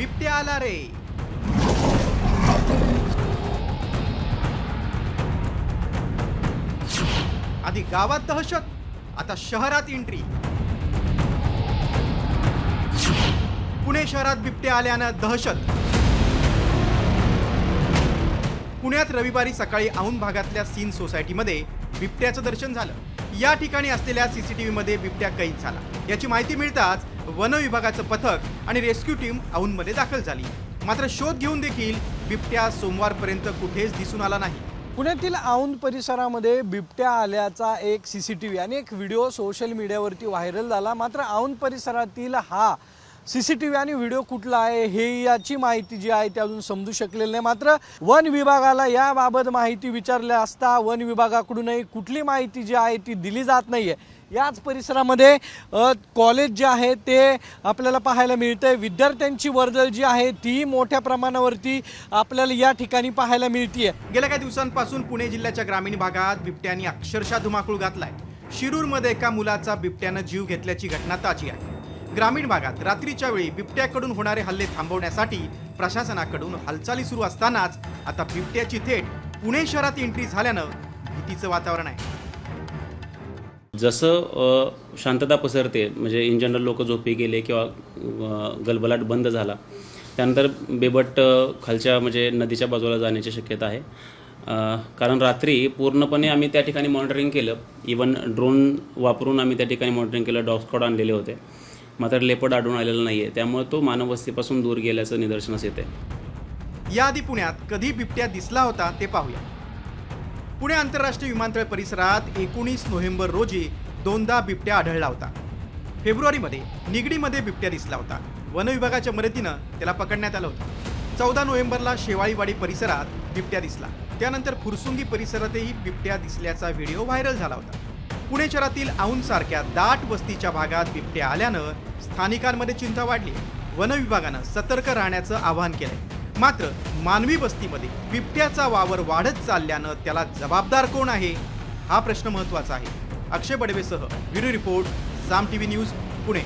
बिबट्या आला रे. आधी गावात दहशत आता शहरात एंट्री पुणे शहरात बिबट्या आल्यानं दहशत. पुण्यात रविवारी सकाळी औंध भागातल्या सीन सोसायटीमध्ये बिबट्याचं दर्शन झालं. या ठिकाणी असलेल्या सीसीटीव्ही मध्ये बिबट्या कैद झाला. याची माहिती मिळताच वन विभागाचं पथक आणि रेस्क्यू टीम औंधमध्ये दाखल झाली. मात्र शोध घेऊन देखील बिबट्या सोमवारपर्यंत कुठेच दिसून आला नाही. पुण्यातील औंध परिसरामध्ये बिबट्या आल्याचा एक सी सी टी व्ही आणि एक व्हिडिओ सोशल मीडियावरती व्हायरल झाला. मात्र औंध परिसरातील हा सी सी टी व्ही आणि व्हिडिओ कुठला आहे हे याची माहिती जी आहे ती अजून समजू शकलेली नाही. मात्र वन विभागाला याबाबत माहिती विचारल्या असता वन विभागाकडूनही कुठली माहिती जी आहे ती दिली जात नाही आहे याच परिसरामध्ये कॉलेज जे आहे ते आपल्याला पाहायला मिळतंय. विद्यार्थ्यांची वर्दळ जी आहे ती मोठ्या प्रमाणावरती आपल्याला या ठिकाणी पाहायला मिळतीये. गेल्या काही दिवसांपासून पुणे जिल्ह्याच्या ग्रामीण भागात बिबट्याने अक्षरशः धुमाकूळ घातलाय. शिरूरमध्ये एका मुलाचा बिबट्यानं जीव घेतल्याची घटना ताजी आहे. ग्रामीण भागात रात्रीच्या वेळी बिबट्याकडून होणारे हल्ले थांबवण्यासाठी प्रशासनाकडून हालचाली सुरू असतानाच आता बिबट्याची थेट पुणे शहरात एंट्री झाल्यानं भीतीचं वातावरण आहे. जसं शांतता पसरते म्हणजे इन जनरल लोक झोपी गेले किंवा गलबलाट बंद झाला त्यानंतर बेबट खालच्या म्हणजे नदीच्या बाजूला जाण्याची शक्यता आहे. कारण रात्री पूर्णपणे आम्ही त्या ठिकाणी मॉनिटरिंग केलं. इवन ड्रोन वापरून आम्ही त्या ठिकाणी मॉनिटरिंग केलं. डॉग स्कॉड आणलेले होते. मात्र लेपड आढळून आलेला नाही आहे त्यामुळे तो मानववस्तीपासून दूर गेल्याचं निदर्शनास येते याआधी पुण्यात कधी बिबट्या दिसला होता ते पाहूया. पुणे आंतरराष्ट्रीय विमानतळ परिसरात एकोणीस नोव्हेंबर रोजी दोनदा बिबट्या आढळला होता. फेब्रुवारीमध्ये निगडीमध्ये बिबट्या दिसला होता. वनविभागाच्या मदतीनं त्याला पकडण्यात आलं होतं. चौदा नोव्हेंबरला शेवाळीवाडी परिसरात बिबट्या दिसला. त्यानंतर फुरसुंगी परिसरातही बिबट्या दिसल्याचा व्हिडिओ व्हायरल झाला होता. पुणे शहरातील औंधसारख्या दाट वस्तीच्या भागात बिबट्या आल्यानं स्थानिकांमध्ये चिंता वाढली. वनविभागानं सतर्क राहण्याचं आवाहन केलंय. मात्र मानवी वस्तीमध्ये बिबट्याचा वावर वाढत चालल्यानं त्याला जबाबदार कोण आहे? हा प्रश्न महत्त्वाचा आहे. Akshay बडवेसह bureau report Saam TV news Pune.